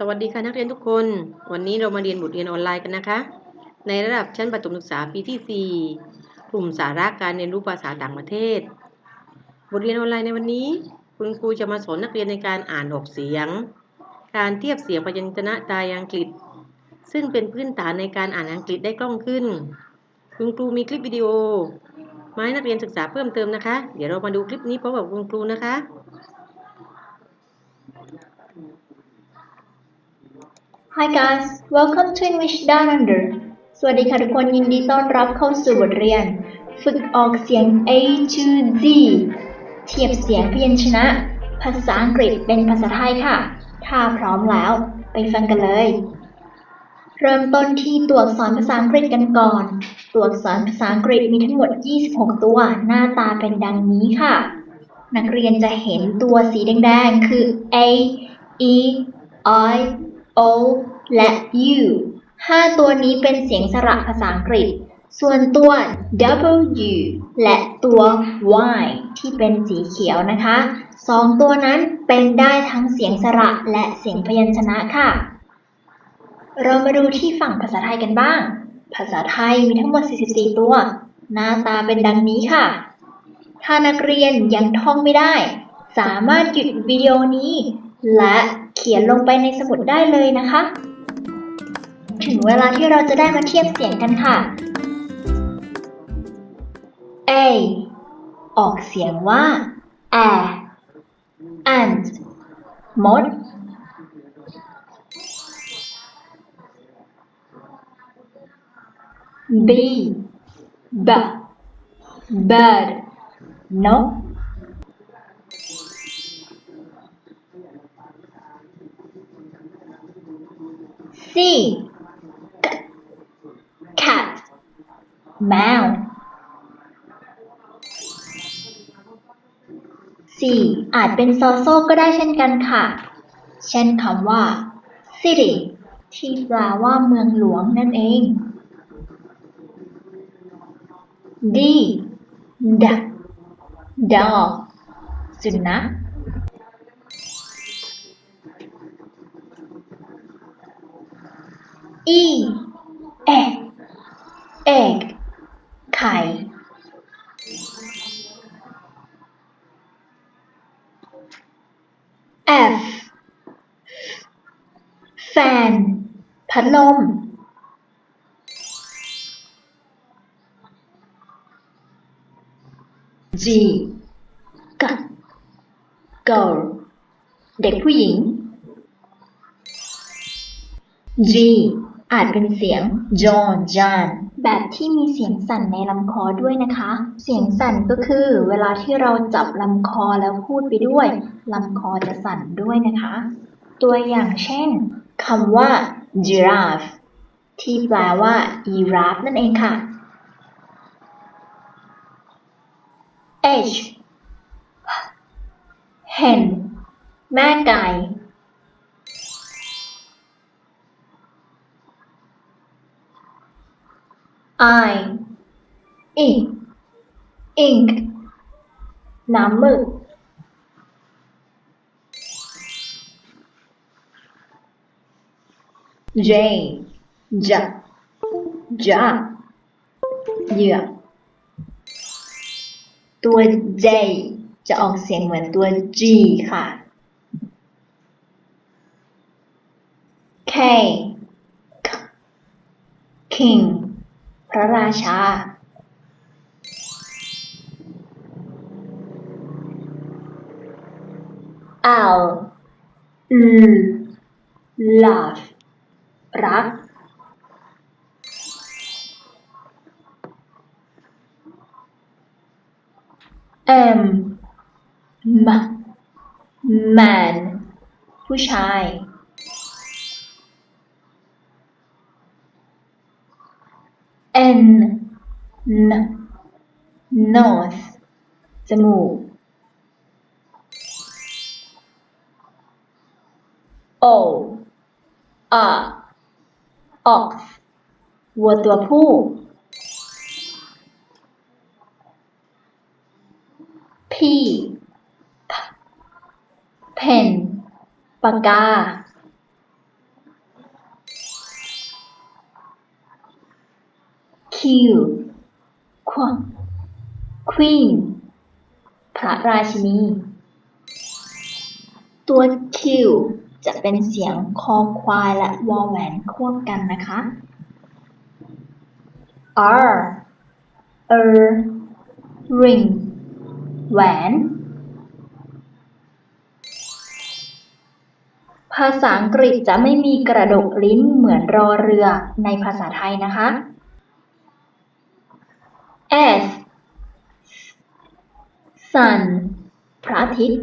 สวัสดีค่ะนักเรียนทุกคน วันนี้เรามาเรียนบทเรียนออนไลน์กันนะคะ ในระดับชั้นประถมศึกษาปีที่ 4 กลุ่มสาระการเรียนรู้ภาษาต่างประเทศ บทเรียนออนไลน์ในวันนี้ คุณครูจะมาสอนนักเรียนในการอ่านออกเสียง การเทียบเสียงพยัญชนะไทยอังกฤษ ซึ่งเป็นพื้นฐานในการอ่านอังกฤษได้คล่องขึ้น คุณครูมีคลิปวิดีโอมาให้นักเรียนศึกษาเพิ่มเติมนะคะ เดี๋ยวเรามาดูคลิปนี้พร้อมกับคุณครูนะคะ Hi guys, welcome to English Down Under สวัสดีค่ะทุกคนยินดีต้อนรับเข้าสู่บทเรียน ฝึกออกเสียง A to Z เทียบเสียงพยัญชนะ ภาษาอังกฤษเป็นภาษาไทยค่ะ ถ้าพร้อมแล้ว ไปฟังกันเลย เริ่มต้นที่ตัวอักษรภาษาอังกฤษกันก่อน ตัวอักษรภาษาอังกฤษมีทั้งหมด 26 ตัว หน้าตาเป็นดังนี้ค่ะ นักเรียนจะเห็นตัวสีแดงๆ คือ A E I O และ U ห้าตัวนี้เป็นเสียงสระภาษาอังกฤษ ส่วนตัว W และตัว Y ที่เป็นสีเขียวนะคะสองตัวนั้นเป็นได้ทั้งเสียงสระและเสียงพยัญชนะค่ะ เรามาดูที่ฝั่งภาษาไทยกันบ้าง ภาษาไทยมีทั้งหมด 44 ตัว หน้าตาเป็นดังนี้ค่ะ ถ้านักเรียนยังท่องไม่ได้ สามารถหยุดวิดีโอนี้ และ ขียนลงไปในสมุดได้เลยนะคะ ถึงเวลาที่เราจะได้มาเทียบเสียงกันค่ะ A ออกเสียงว่า air and มด B b bird นก C c cat แมว C อาจเป็นซอโซ่ก็ได้เช่นกันค่ะ เช่นคำว่า city ที่แปลว่าเมืองหลวงนั่นเอง D d dog สุนัข E egg egg ไข่ F fan พัดลม G g girl เด็กผู้หญิง G อาจเป็นเสียง John John แบบที่มีเสียงสั่นในลำคอด้วยนะคะ เสียงสั่นก็คือเวลาที่เราจับลำคอแล้วพูดไปด้วยลำคอจะสั่นด้วยนะคะ ตัวอย่างเช่นคำว่า giraffe ที่แปลว่า giraffe นั่นเองค่ะ H hen แม่ไก่ I ink ink น้ำหมึก J j j เหยือกตัว J จะออกเสียงเหมือนตัว G ค่ะ K king พระราชา L L love รัก M M man ผู้ชาย N N nose จมูก O A ox วัวตัวผู้ P P- เพนปากกา Q Qu- Queen พระราชินี ตัว Q จะเป็นเสียงคอควายและวอแหวนควบกันนะคะ R er ring แหวน ภาษาอังกฤษจะไม่มีกระดกลิ้นเหมือนรอเรือในภาษาไทยนะคะ S sun พระอาทิตย์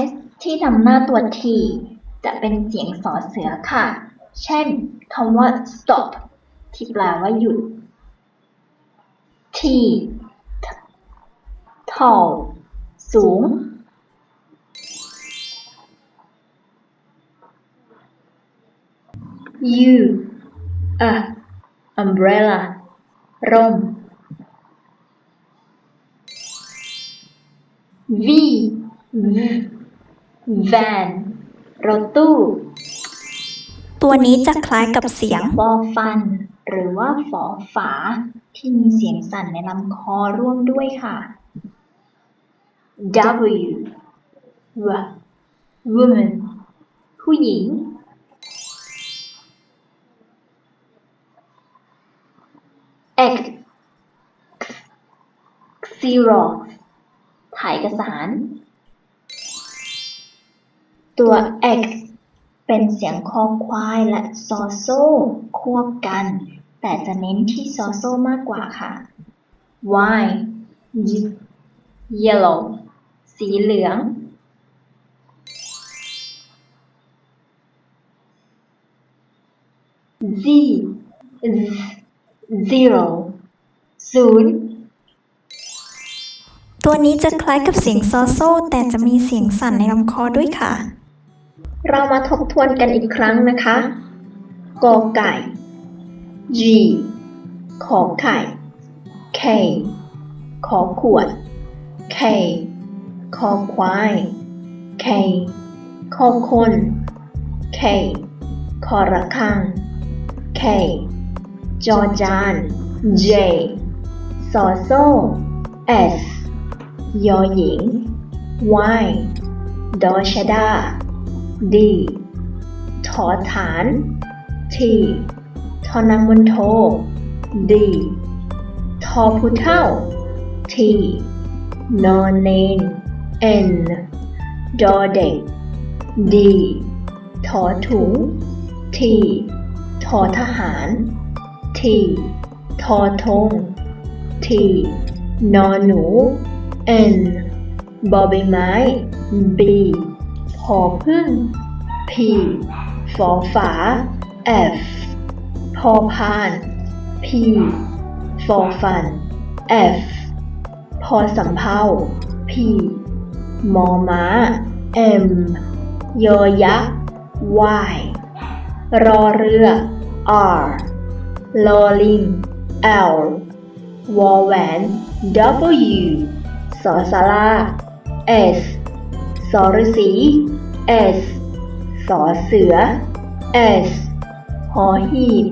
S ที่นำหน้าตัว T จะเป็นเสียงสอเสือค่ะ เช่นคำว่า stop ที่แปลว่าหยุด T tall สูง U a umbrella ร่ม V v- van รถตู้ ตัวนี้จะคล้ายกับเสียงฟอฟัน หรือว่าฝอฝา ที่มีเสียงสั่นในลำคอร่วมด้วยค่ะ W w woman ผู้หญิง X Xerox ถ่ายเอกสาร ตัว X เป็นเสียงคอควายและซอโซ่ควบกัน แต่จะเน้นที่ซอโซ่มากกว่าค่ะ Y Yellow สีเหลือง Z z- zero ศูนย์ตัวนี้จะคล้ายกับเสียงซอโซ่แต่จะมีเสียงสั่นในลำคอด้วยค่ะ เรามาทบทวนกันอีกครั้งนะคะกอไก่ G ขอไข่ K ขอขวด K คอควาย K คอคน K คอระฆัง K จอจาน J ซอโซ่ S ยอหญิง Y ดอชดา D ทอฐาน T ทอนังบนโท D ทอผู้เท่า T นอนเนน N ดอเด็ก D ทอถุง T ทอทหาร T ทอทง T นอนหนู N บอใบไม้ B พอพึ่ง P ฟอฝา F พอพาน P ฟอฟัน F พอสำเภา P มอม้า M ยอยักษ์ Y รอเรือ R ลอลิง L วอแหวน W สอสารา S สอฤษี S สอเสือ S หอหีบ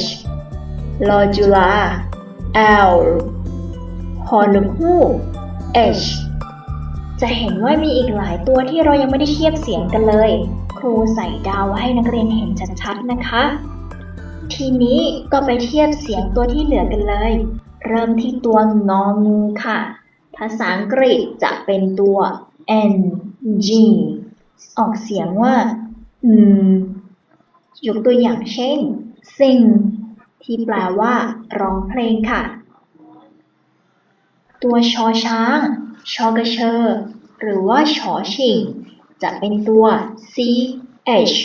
H ลอจุฬา L หอนกฮูก H จะเห็นว่ามีอีกหลายตัวที่เรายังไม่ได้เทียบเสียงกันเลย ครูใส่ดาวไว้ให้นักเรียนเห็นชัดๆนะคะ ทีนี้ก็ไปเทียบเสียงตัวที่เหลือกันเลย เริ่มที่ตัวงองูค่ะ ภาษาอังกฤษจะเป็นตัว n g ออกเสียงว่าอืมยกตัวอย่างเช่น sing ที่แปลว่า ร้องเพลงค่ะ ตัวชอช้าง ชอกระเชอ หรือว่าชอชิง จะเป็นตัว c h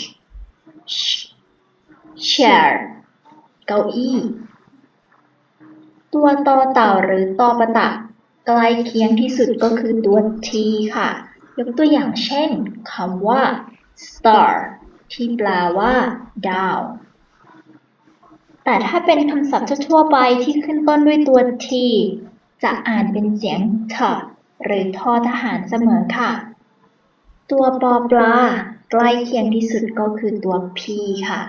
chair เก้าอี้ ตัวตอเต่าหรือตอประตะใกล้เคียงที่สุดก็คือตัว t ค่ะ ยกตัวอย่างเช่นคำว่า star ที่แปลว่า ดาว แต่ถ้าเป็นคำศัพท์ทั่วไปที่ขึ้นต้นด้วยตัว t จะอ่านเป็นเสียง t หรือทอทหารเสมอค่ะ ตัวปอปลาใกล้เคียงที่สุดก็คือตัว p ค่ะ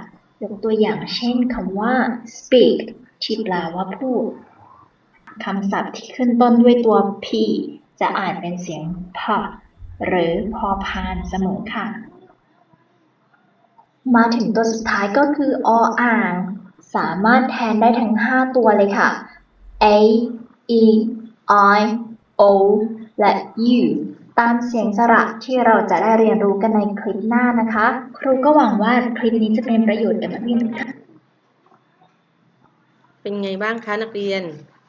ยกตัวอย่างเช่นคำว่า speak ที่แปลว่าพูดคำศัพท์ที่ขึ้นต้นด้วยตัว p จะอ่านเป็นเสียง p หรือพอพานเสมอค่ะ มาถึงตัวสุดท้ายก็คือออ่าง สามารถแทนได้ทั้ง 5 ตัวเลยค่ะ a e i o และ u ตามเสียงสระที่เราจะได้เรียนรู้กันในคลิปหน้านะคะ ครูก็หวังว่าคลิปนี้จะเป็นประโยชน์กับนักเรียนทุกท่านเป็นไงบ้างคะนักเรียน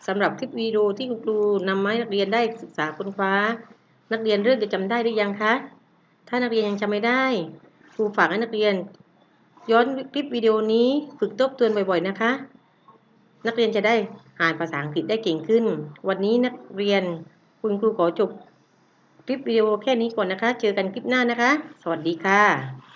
สำหรับคลิปวิดีโอที่คุณครูนำมาให้นักเรียนได้ศึกษาค้นคว้า นักเรียนเริ่มจะจำได้หรือยังคะ ถ้านักเรียนยังจำไม่ได้ ครูฝากให้นักเรียน ย้อนคลิปวิดีโอนี้ฝึกทบทวนบ่อยๆนะคะ นักเรียนจะได้อ่านภาษาอังกฤษได้เก่งขึ้น วันนี้นักเรียนคุณครูขอจบ คลิปวิดีโอแค่นี้ก่อนนะคะ เจอกันคลิปหน้านะคะ สวัสดีค่ะ